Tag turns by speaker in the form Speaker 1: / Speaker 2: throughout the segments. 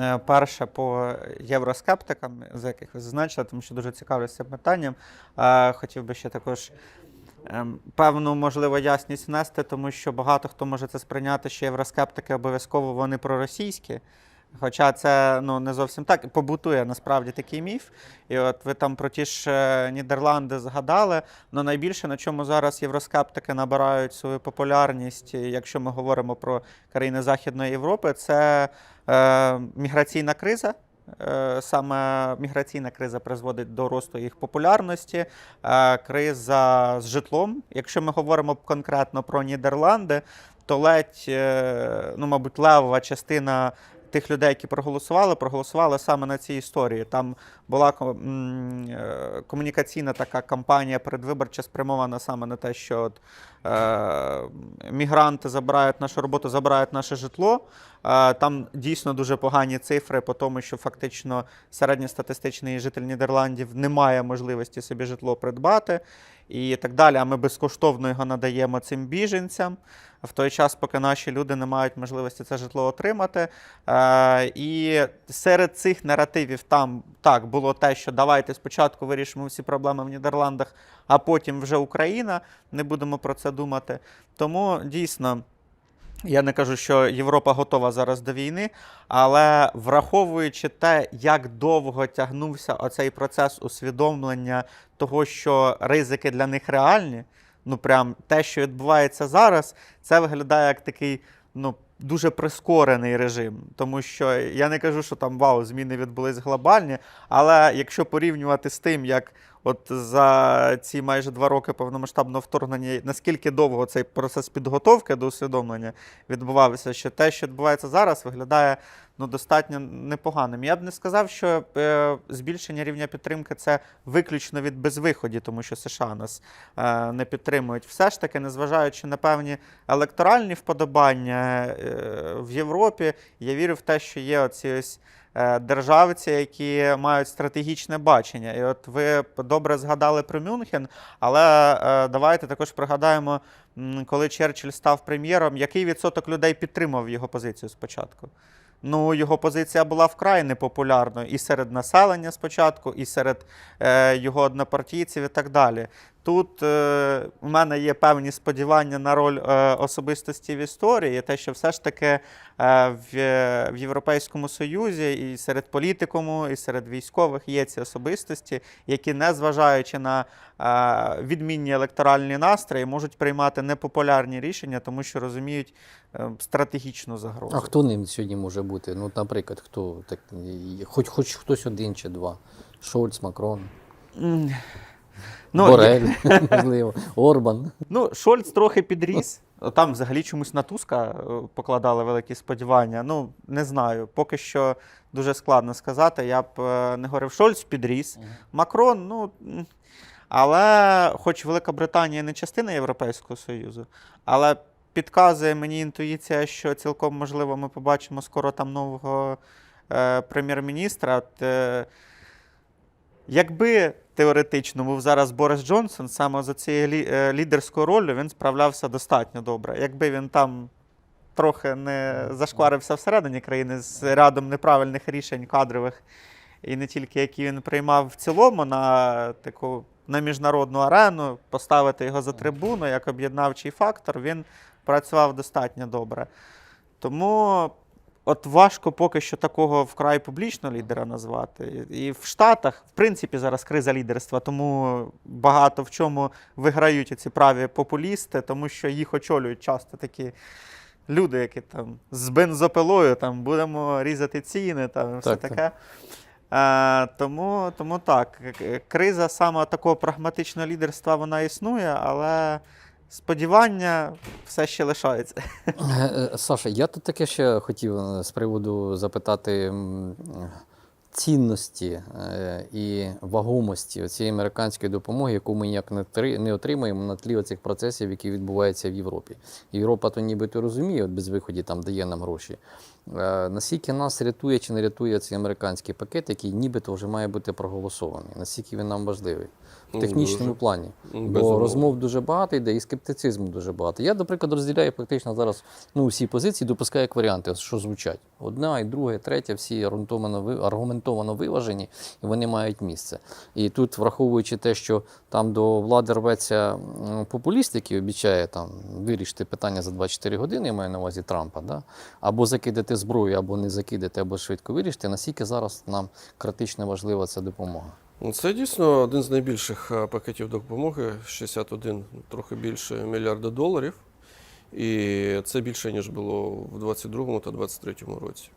Speaker 1: Е, Перше по євроскептикам, за яких ви зазначили, тому що дуже цікавлюся питанням. Е, Хотів би ще також ем, певну можливо ясність внести, тому що багато хто може це сприйняти, що євроскептики обов'язково вони проросійські. Хоча це ну, не зовсім так. Побутує насправді такий міф. І от ви там про ті ж е, Нідерланди згадали. Ну найбільше на чому зараз євроскептики набирають свою популярність, якщо ми говоримо про країни Західної Європи, це е, міграційна криза. Е, Саме міграційна криза призводить до росту їх популярності, е, криза з житлом. Якщо ми говоримо конкретно про Нідерланди, то ледь, ну, мабуть, левова частина тих людей, які проголосували, проголосували саме на цій історії. Там була е, комунікаційна така кампанія передвиборча спрямована саме на те, що от, е, мігранти забирають нашу роботу, забирають наше житло. Е, Там дійсно дуже погані цифри по тому, що фактично середньостатистичний житель Нідерландів не має можливості собі житло придбати і так далі. А ми безкоштовно його надаємо цим біженцям в той час, поки наші люди не мають можливості це житло отримати. Е, І серед цих наративів там так було те, що давайте спочатку вирішимо всі проблеми в Нідерландах, а потім вже Україна. Не будемо про це думати. Тому дійсно. Я не кажу, що Європа готова зараз до війни, але враховуючи те, як довго тягнувся оцей процес усвідомлення того, що ризики для них реальні, ну прям те, що відбувається зараз, це виглядає як такий ну, дуже прискорений режим. Тому що я не кажу, що там вау, зміни відбулись глобальні, але якщо порівнювати з тим, як от за ці майже два роки повномасштабного вторгнення, наскільки довго цей процес підготовки до усвідомлення відбувався, що те, що відбувається зараз, виглядає ну, достатньо непоганим. Я б не сказав, що е, збільшення рівня підтримки це виключно від безвиході, тому що США нас е, не підтримують. Все ж таки, незважаючи на певні електоральні вподобання е, в Європі, я вірю в те, що є оці ось. Е, Державці, які мають стратегічне бачення. І от ви добре згадали про Мюнхен, але е, давайте також пригадаємо, коли Черчилль став прем'єром, який відсоток людей підтримав його позицію спочатку? Ну, його позиція була вкрай непопулярною і серед населення спочатку, і серед е, його однопартійців, і так далі. Тут е, у мене є певні сподівання на роль е, особистості в історії, те, що все ж таки е, в, в Європейському Союзі і серед політикуму, і серед військових є ці особистості, які, незважаючи на е, відмінні електоральні настрої, можуть приймати непопулярні рішення, тому що розуміють е, стратегічну загрозу.
Speaker 2: А хто ним сьогодні може бути? Ну, наприклад, хто так, хоч, хоч хтось один чи два. Шольц, Макрон,
Speaker 1: Ну,
Speaker 2: Борель, можливо, Орбан.
Speaker 1: Ну, Шольц трохи підріс. Там взагалі чомусь на Туска е, покладали великі сподівання. Ну, не знаю. Поки що дуже складно сказати. Я б е, не говорив, Шольц підріс. Макрон, ну. Але, хоч Велика Британія не частина Європейського Союзу, але підказує мені інтуїція, що цілком можливо ми побачимо скоро там нового е, прем'єр-міністра. Е, Якби теоретично був зараз Борис Джонсон, саме за цією е, лідерською ролью він справлявся достатньо добре. Якби він там трохи не зашкварився всередині країни з рядом неправильних рішень кадрових, і не тільки які він приймав в цілому на таку на міжнародну арену, поставити його за трибуну як об'єднавчий фактор, він працював достатньо добре. Тому от важко поки що такого вкрай публічного лідера назвати. І в Штатах, в принципі, зараз криза лідерства, тому багато в чому виграють ці праві популісти, тому що їх очолюють часто такі. Люди, які там з бензопилою там будемо різати ціни, там все
Speaker 2: Так, так.
Speaker 1: таке. Е, тому, тому так, криза саме такого прагматичного лідерства вона існує, але сподівання все ще лишається.
Speaker 2: Е, е, Саша, я тут таке ще хотів е, з приводу запитати цінності і вагомості цієї американської допомоги, яку ми ніяк не три- не отримаємо на тлі оцих процесів, які відбуваються в Європі. Європа то нібито розуміє, от без виході там дає нам гроші. Е, Наскільки нас рятує чи не рятує цей американський пакет, який нібито вже має бути проголосований? Наскільки він нам важливий? В
Speaker 3: Ну,
Speaker 2: технічному
Speaker 3: дуже.
Speaker 2: плані.
Speaker 3: Ну,
Speaker 2: Бо
Speaker 3: безумовно.
Speaker 2: розмов дуже багато йде і скептицизму дуже багато. Я, наприклад, розділяю практично зараз ну, всі позиції, допускаю як варіанти, що звучать. Одна, і друга, і третя, всі аргументовано, виважені, і вони мають місце. І тут, враховуючи те, що там до влади рветься популіст, який обіцяє там вирішити питання за 24 години, я маю на увазі Трампа, да? або закидати зброю, або не закидати, або швидко вирішити, наскільки зараз нам критично важлива ця допомога.
Speaker 3: Ну, Це дійсно один з найбільших е, пакетів допомоги 61, трохи більше мільярда доларів. І це більше, ніж було в 22 та 23 році.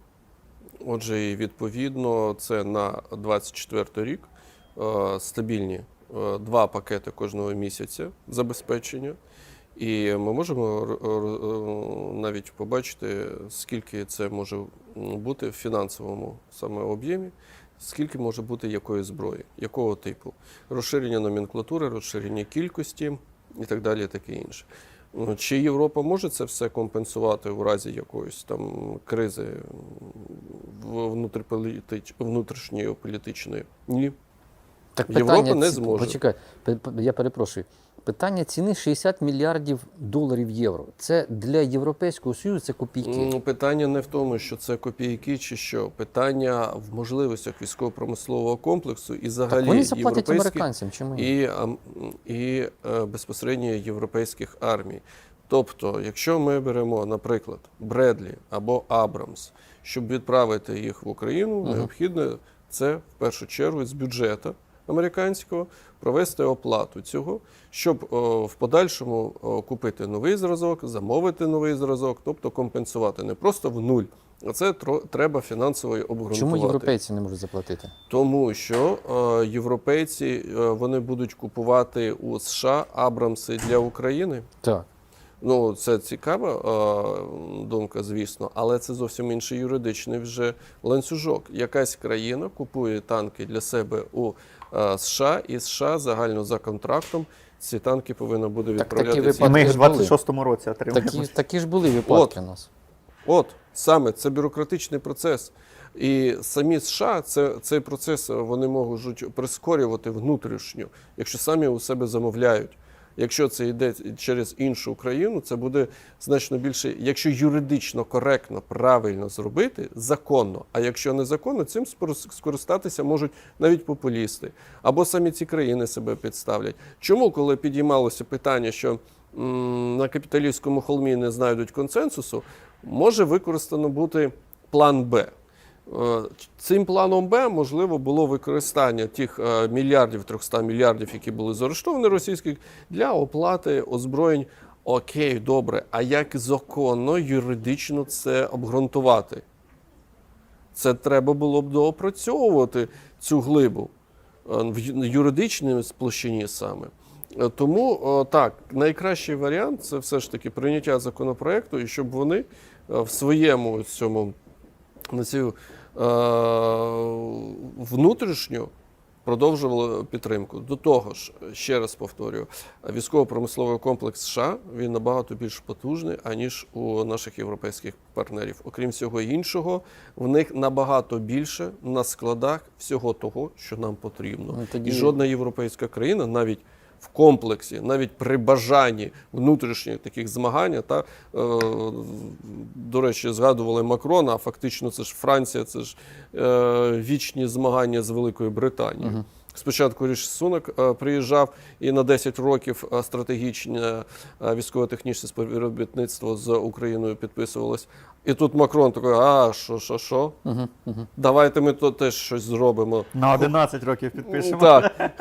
Speaker 3: Отже, і відповідно, це на 24 рік е, стабільні е, два пакети кожного місяця забезпечення. І ми можемо навіть побачити, скільки це може бути в фінансовому саме об'ємі, скільки може бути якої зброї, якого типу, розширення номенклатури, розширення кількості і так далі, і таке інше. Ну, Чи Європа може це все компенсувати у разі якоїсь там кризи внутрішньої політичної? Ні.
Speaker 2: Так
Speaker 3: Європа не зможе.
Speaker 2: Почекай, я перепрошую. Питання ціни 60 мільярдів доларів євро. Це для Європейського Союзу це копійки.
Speaker 3: Ну, Питання не в тому, що це копійки чи що. Питання в можливостях військово-промислового комплексу і взагалі
Speaker 2: так вони заплатять американцям, чи ми?
Speaker 3: і, ам, і е, безпосередньо європейських армій. Тобто, якщо ми беремо, наприклад, Бредлі або Абрамс, щоб відправити їх в Україну,
Speaker 2: Мгм.
Speaker 3: необхідно це в першу чергу з бюджету американського провести оплату цього, щоб о, в подальшому о, купити новий зразок, замовити новий зразок, тобто компенсувати не просто в нуль. А це треба фінансово обґрунтувати.
Speaker 2: Чому європейці не можуть заплатити?
Speaker 3: Тому що е, європейці е, вони будуть купувати у США Абрамси для України.
Speaker 2: Так.
Speaker 3: Ну, це цікава е, думка, звісно, але це зовсім інший юридичний вже ланцюжок. Якась країна купує танки для себе у е, США, і США загально за контрактом ці танки повинна буде
Speaker 2: Так такі
Speaker 3: відправляти.
Speaker 1: І ми їх в
Speaker 2: Випадки ж були.
Speaker 1: 26-му році отримали.
Speaker 2: Такі, такі ж були випадки у нас.
Speaker 3: От саме це бюрократичний процес. І самі США це, цей процес вони можуть прискорювати внутрішньо, якщо самі у себе замовляють. Якщо це йде через іншу країну, це буде значно більше, якщо юридично коректно, правильно зробити, законно. А якщо незаконно, цим скористатися можуть навіть популісти або самі ці країни себе підставлять. Чому, коли підіймалося питання, що м, на капіталістському холмі не знайдуть консенсусу, може використано бути план Б. Е, Цим планом Б можливо було використання тих е, мільярдів 300 мільярдів, які були заарештовані російських, для оплати озброєнь. Окей, добре. А як законно, юридично це обґрунтувати? Це треба було б доопрацьовувати цю глибу е, в юридичній площині саме. Тому так, найкращий варіант це все ж таки прийняття законопроекту, і щоб вони в своєму цьому на цю внутрішню продовжували підтримку. До того ж, ще раз повторюю, військово-промисловий комплекс США він набагато більш потужний, аніж у наших європейських партнерів. Окрім всього іншого, в них набагато більше на складах всього того, що нам потрібно.
Speaker 2: Ну, тоді-
Speaker 3: І жодна європейська країна навіть. В комплексі, навіть при бажанні внутрішніх таких змагань, та е, до речі, згадували Макрона, а фактично це ж Франція, це ж е, вічні змагання з Великою Британією.
Speaker 2: Мгм.
Speaker 3: Спочатку Ріш Сунок е, приїжджав і на 10 років е, стратегічне е, військово-технічне співробітництво з Україною підписувалось. І тут Макрон такий, а що, що, що?
Speaker 2: Угу, угу.
Speaker 3: Давайте ми то теж щось зробимо.
Speaker 1: На 11 років підпишемо.
Speaker 3: Так.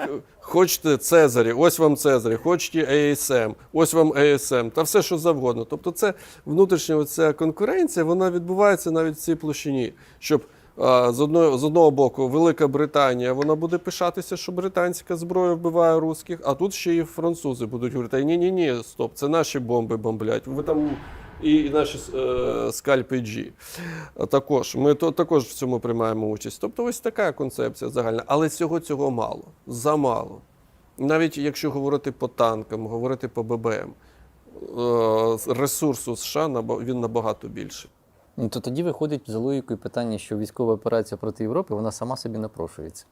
Speaker 3: Хочете Цезарі, ось вам Цезарі, хочете ASM, ось вам ASM, та все, що завгодно. Тобто, це внутрішня ця конкуренція, вона відбувається навіть в цій площині. Щоб з одного, з одного боку, Велика Британія вона буде пишатися, що британська зброя вбиває русських, а тут ще і французи будуть говорити: ні, ні, ні, стоп, це наші бомби бомблять. Ви там і, і наші е, скальпи G. Також ми то також в цьому приймаємо участь. Тобто, ось така концепція загальна, але цього цього мало, замало. Навіть якщо говорити по танкам, говорити по ББМ, е, ресурсу США він набагато більший.
Speaker 2: Ну, то тоді виходить за логікою питання, що військова операція проти Європи вона сама собі напрошується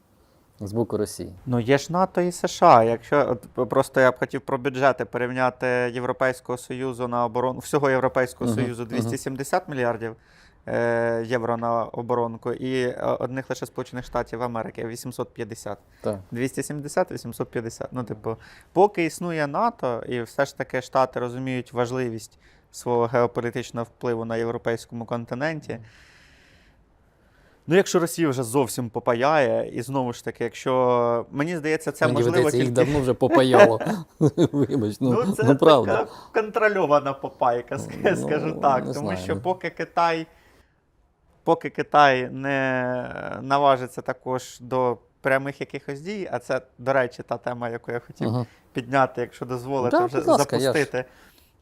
Speaker 2: з боку Росії.
Speaker 1: Ну, є ж НАТО і США. Якщо от, просто я б хотів про бюджети порівняти Європейського Союзу на оборону, всього Європейського
Speaker 2: Мгм,
Speaker 1: Союзу
Speaker 2: мгм.
Speaker 1: 270 мільярдів е, євро на оборонку, і е, одних лише Сполучених Штатів Америки 850.
Speaker 2: Так.
Speaker 1: 270, 850. Ну, типу, поки існує НАТО, і все ж таки Штати розуміють важливість свого геополітичного впливу на європейському континенті. Ну, якщо Росія вже зовсім попаяє, і знову ж таки, якщо мені здається, це
Speaker 2: Мені
Speaker 1: можливо
Speaker 2: видається, їх
Speaker 1: тільки...
Speaker 2: давно вже попаяло. Вибач, ну,
Speaker 1: Ну, це
Speaker 2: ну правда.
Speaker 1: така контрольована попайка,
Speaker 2: Ну,
Speaker 1: скажу так. Тому
Speaker 2: знаю.
Speaker 1: що поки Китай, поки Китай не наважиться також до прямих якихось дій, а це, до речі, та тема, яку я хотів
Speaker 2: Ага.
Speaker 1: підняти, якщо дозволите,
Speaker 2: Да,
Speaker 1: вже
Speaker 2: ласка, я ж.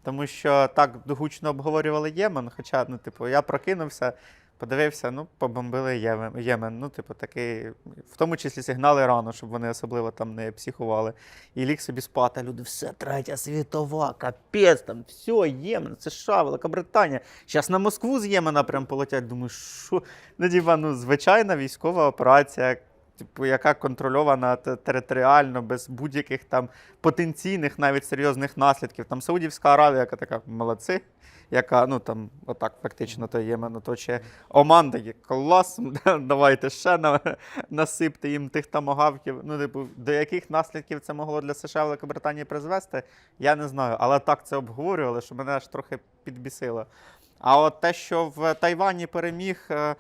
Speaker 1: Тому що так гучно обговорювали Ємен, хоча, ну, типу, я прокинувся, подивився, ну, побомбили Ємен. Ну, типу, такий, в тому числі сигнали рано, щоб вони особливо там не психували. І ліг собі спати. Люди, все третя світова, капець, там, все, Ємен, США, Великобританія. Зараз на Москву з Ємена прям полетять. Думаю, що? Ну, типа, ну, звичайна військова операція. Типу, яка контрольована територіально, без будь-яких там потенційних навіть серйозних наслідків. Там Саудівська Аравія, яка така молодці, яка ну там отак фактично то Ємен оточує. Оман такий клас, давайте ще на, насипте їм тих тамагавків. Ну, типу, до яких наслідків це могло для США Великобританії призвести, я не знаю. Але так це обговорювали, що мене аж трохи підбісило. А от те, що в Тайвані переміг е,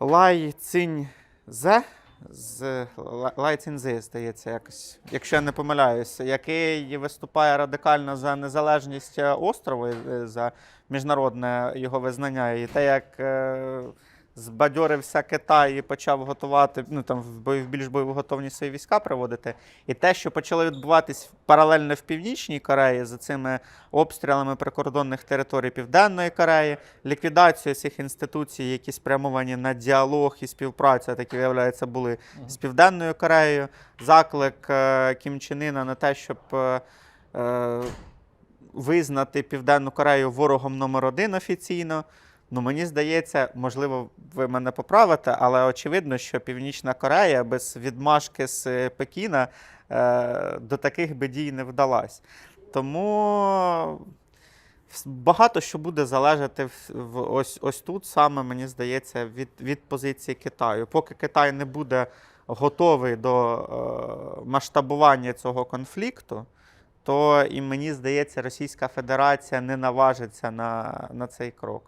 Speaker 1: Лай Цинь Зе, з Ла- Лай Цинзи, здається, якось, якщо я не помиляюся, який виступає радикально за незалежність е, острову, е, за міжнародне його визнання. І те, як е, збадьорився Китай і почав готувати, ну там в більш бойову готовність свої війська приводити. І те, що почало відбуватись паралельно в Північній Кореї за цими обстрілами прикордонних територій Південної Кореї, ліквідацію цих інституцій, які спрямовані на діалог і співпрацю, такі, виявляється, були з Південною Кореєю, заклик е, Кім Чен Іна на те, щоб е, е, визнати Південну Корею ворогом номер один офіційно. Ну, мені здається, можливо, ви мене поправите, але очевидно, що Північна Корея без відмашки з е, Пекіна е, до таких би дій не вдалась. Тому багато що буде залежати в ось, ось тут, саме мені здається, від, від позиції Китаю. Поки Китай не буде готовий до е, масштабування цього конфлікту, то і мені здається, Російська Федерація не наважиться на, на цей крок.